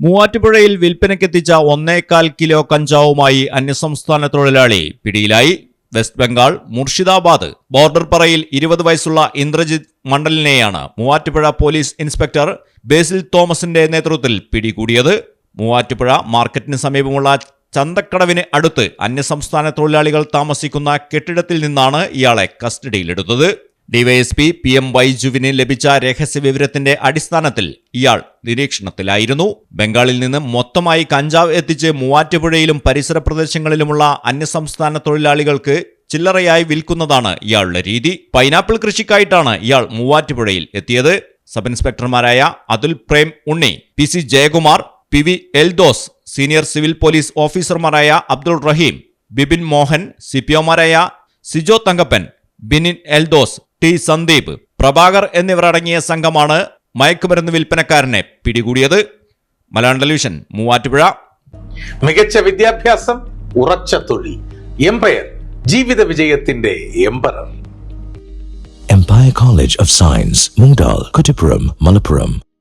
മൂവാറ്റുപുഴയിൽ വിൽപ്പനയ്ക്കെത്തിച്ച ഒന്നേകാൽ കിലോ കഞ്ചാവുമായി അന്യസംസ്ഥാന തൊഴിലാളി പിടിയിലായി. വെസ്റ്റ് ബംഗാൾ മുർഷിദാബാദ് ബോർഡർ പറയിൽ ഇരുപത് വയസ്സുള്ള ഇന്ദ്രജിത് മണ്ഡലിനെയാണ് മൂവാറ്റുപുഴ പോലീസ് ഇൻസ്പെക്ടർ ബേസിൽ തോമസിന്റെ നേതൃത്വത്തിൽ പിടികൂടിയത്. മൂവാറ്റുപുഴ മാർക്കറ്റിന് സമീപമുള്ള ചന്തക്കടവിന് അടുത്ത് അന്യസംസ്ഥാന തൊഴിലാളികൾ താമസിക്കുന്ന കെട്ടിടത്തിൽ നിന്നാണ് ഇയാളെ കസ്റ്റഡിയിലെടുത്തത്. ഡിവൈഎസ്പി പി എം വൈജുവിന് ലഭിച്ച രഹസ്യ വിവരത്തിന്റെ അടിസ്ഥാനത്തിൽ ഇയാൾ നിരീക്ഷണത്തിലായിരുന്നു. ബംഗാളിൽ നിന്ന് മൊത്തമായി കഞ്ചാവ് എത്തിച്ച് മൂവാറ്റുപുഴയിലും പരിസര പ്രദേശങ്ങളിലുമുള്ള അന്യസംസ്ഥാന തൊഴിലാളികൾക്ക് ചില്ലറയായി വിൽക്കുന്നതാണ് ഇയാളുടെ രീതി. പൈനാപ്പിൾ കൃഷിക്കായിട്ടാണ് ഇയാൾ മൂവാറ്റുപുഴയിൽ എത്തിയത്. Sub ഇൻസ്പെക്ടർമാരായ Athul Prem Unni P C Jayakumar P V Eldhose senior civil police ഓഫീസർമാരായ അബ്ദുൾ റഹീം ബിബിൻ മോഹൻ സി പി ഒമാരായ സിജോ തങ്കപ്പൻ ബിനിൻ എൽദോസ് ടി സന്ദീപ് പ്രഭാകർ എന്നിവർ അടങ്ങിയ സംഘമാണ് മയക്കുമരുന്ന് വിൽപ്പനക്കാരനെ പിടികൂടിയത്. മലയാളം ടെലിവിഷൻ മൂവാറ്റുപുഴ. മികച്ച വിദ്യാഭ്യാസം ഉറച്ച തൊഴിൽ എംപയർ ജീവിത വിജയത്തിന്റെ empire Empire College of Science, Mungdal, Kutipuram, Malappuram.